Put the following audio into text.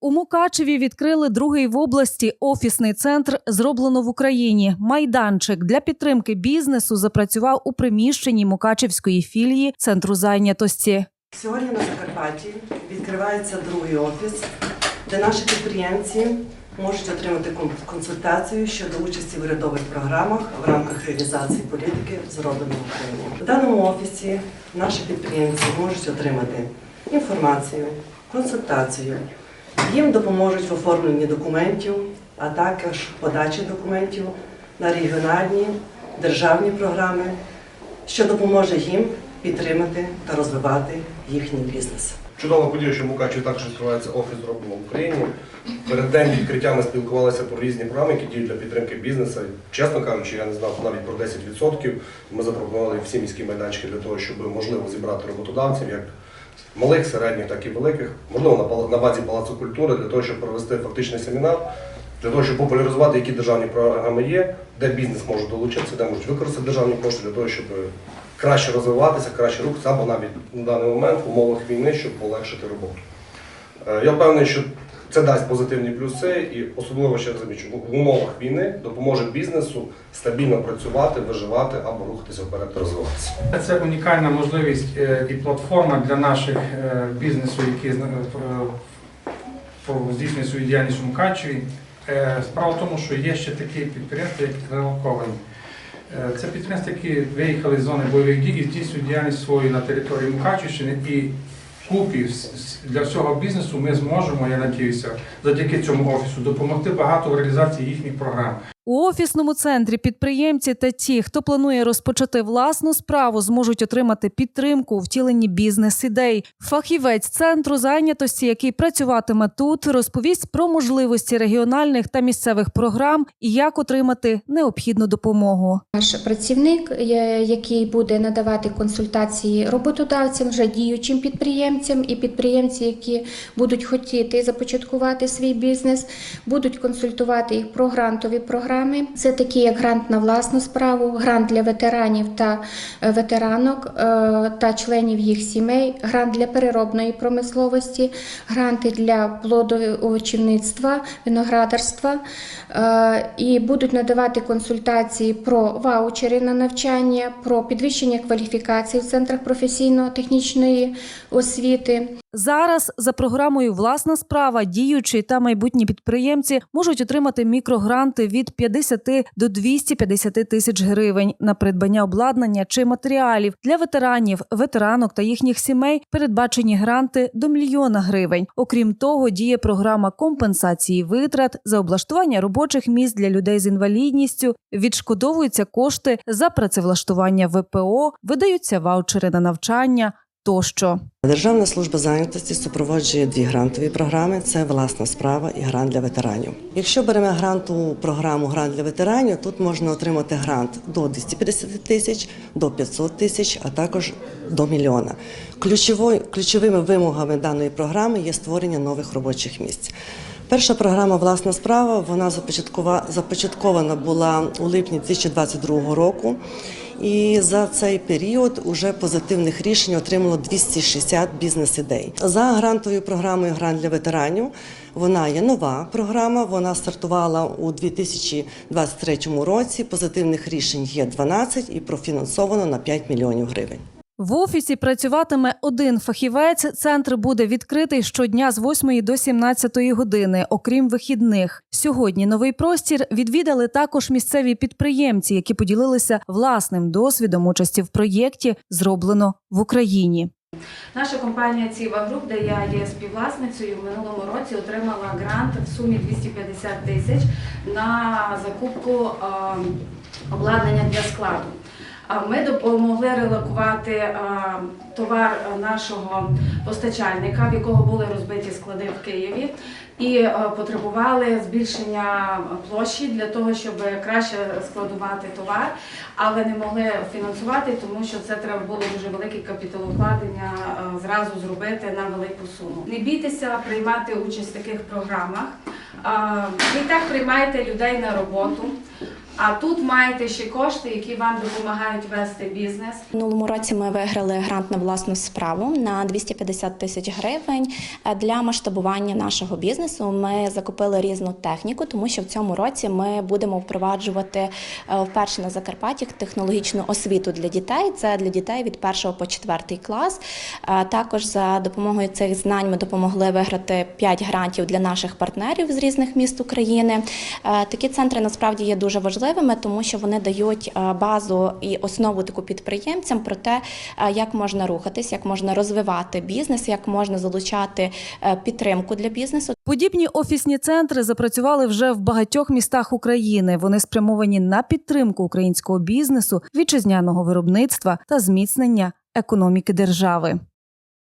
У Мукачеві відкрили другий в області офісний центр зроблено в Україні. Майданчик для підтримки бізнесу запрацював у приміщенні Мукачевської філії центру зайнятості. Сьогодні на Закарпатті відкривається другий офіс, де наші підприємці можуть отримати кон- консультацію щодо участі в урядових програмах в рамках реалізації політики зроблено в Україні. В даному офісі наші підприємці можуть отримати інформацію, консультацію. Їм допоможуть в оформленні документів, а також подачі документів на регіональні державні програми, що допоможе їм підтримати та розвивати їхній бізнес. Чудова подія, що в Мукачеві також відкривається офіс зроблено в Україні. Перед день відкриття ми спілкувалися про різні програми, які діють для підтримки бізнесу. Чесно кажучи, я не знав навіть про 10%. Ми запропонували всі міські майданчики для того, щоб можливо зібрати роботодавців, як малих, середніх, так і великих, можливо, на базі Палацу культури, для того, щоб провести фактичний семінар, для того, щоб популяризувати, які державні програми є, де бізнес може долучитися, де можуть використати державні кошти для того, щоб краще розвиватися, краще рухатися, або навіть на даний момент в умовах війни, щоб полегшити роботу. Е, Я впевнений, що це дасть позитивні плюси і особливо ще замічу, в умовах війни допоможе бізнесу стабільно працювати, виживати або рухатися вперед розвиватися. Це унікальна можливість е, і платформа для наших е, бізнесу, які е, здійснюють свою діяльність у Мукачеві. Справа в тому, що є ще такі підприємства, як релоковані. Це підприємства, які виїхали з зони бойових дій і здійснюють діяльність свою на території Мукачівщини. Купі для всього бізнесу ми зможемо, я надіюся, завдяки цьому офісу допомогти багато в реалізації їхніх програм. У офісному центрі підприємці та ті, хто планує розпочати власну справу, зможуть отримати підтримку у втіленні бізнес-ідей. Фахівець центру зайнятості, який працюватиме тут, розповість про можливості регіональних та місцевих програм і як отримати необхідну допомогу. Наш працівник, який буде надавати консультації роботодавцям, вже діючим підприємцям і підприємці, які будуть хотіти започаткувати свій бізнес, будуть консультувати їх про грантові програми. Це такі, як грант на власну справу, грант для ветеранів та е, ветеранок е, та членів їх сімей, грант для переробної промисловості, гранти для плодоовочівництва, виноградарства е, і будуть надавати консультації про ваучери на навчання, про підвищення кваліфікації в центрах професійно-технічної освіти. Зараз за програмою Власна справа діючі та майбутні підприємці можуть отримати мікрогранти від 50 до 250 тисяч гривень на придбання обладнання чи матеріалів для ветеранів, ветеранок та їхніх сімей. Передбачені гранти до мільйона гривень. Окрім того, діє програма компенсації витрат за облаштування робочих місць для людей з інвалідністю. Відшкодовуються кошти за працевлаштування ВПО, видаються ваучери на навчання тощо. Державна служба зайнятості супроводжує дві грантові програми: це власна справа і грант для ветеранів. Якщо беремо грантову програму Грант для ветеранів, тут можна отримати грант до 250 тисяч, до 500 тисяч, а також до мільйона. Ключовими вимогами даної програми є створення нових робочих місць. Перша програма Власна справа вона започаткова- започаткована була у липні 2022 року. І за цей період уже позитивних рішень отримало 260 бізнес-ідей. За грантовою програмою Грант для ветеранів вона є нова програма. Вона стартувала у 2023 році. Позитивних рішень є 12 і профінансовано на 5 мільйонів гривень. В офісі працюватиме один фахівець. Центр буде відкритий щодня з 8 до 17 години, окрім вихідних. Сьогодні новий простір відвідали також місцеві підприємці, які поділилися власним досвідом участі в проєкті зроблено в Україні. Наша компанія Ціва Груп, де я є співвласницею, в минулому році отримала грант в сумі 250 тисяч на закупку е, обладнання для складу. Ми допомогли релокувати е, товар нашого постачальника, в якого були розбиті склади в Києві, і е, потребували збільшення площі для того, щоб краще складувати товар, але не могли фінансувати, тому що це треба було дуже велике капіталовкладення е, зразу зробити на велику суму. Не бійтеся приймати участь в таких програмах. А, Ви і так приймаєте людей на роботу. А тут маєте ще кошти, які вам допомагають вести бізнес. Минулому році ми виграли грант на власну справу на 250 тисяч гривень Е, для масштабування нашого бізнесу. Ми закупили різну техніку, тому що в цьому році ми будемо впроваджувати е, вперше на Закарпатті технологічну освіту для дітей. Це для дітей від 1 по 4 клас. Е, Також за допомогою цих знань ми допомогли виграти 5 грантів для наших партнерів з різних міст України. Такі центри насправді є дуже важливими, тому що вони дають е, базу і основу таку підприємцям про те, е, як можна рухатись, як можна розвивати бізнес, як можна залучати е, підтримку для бізнесу. Подібні офісні центри запрацювали вже в багатьох містах України. Вони спрямовані на підтримку українського бізнесу, вітчизняного виробництва та зміцнення економіки держави.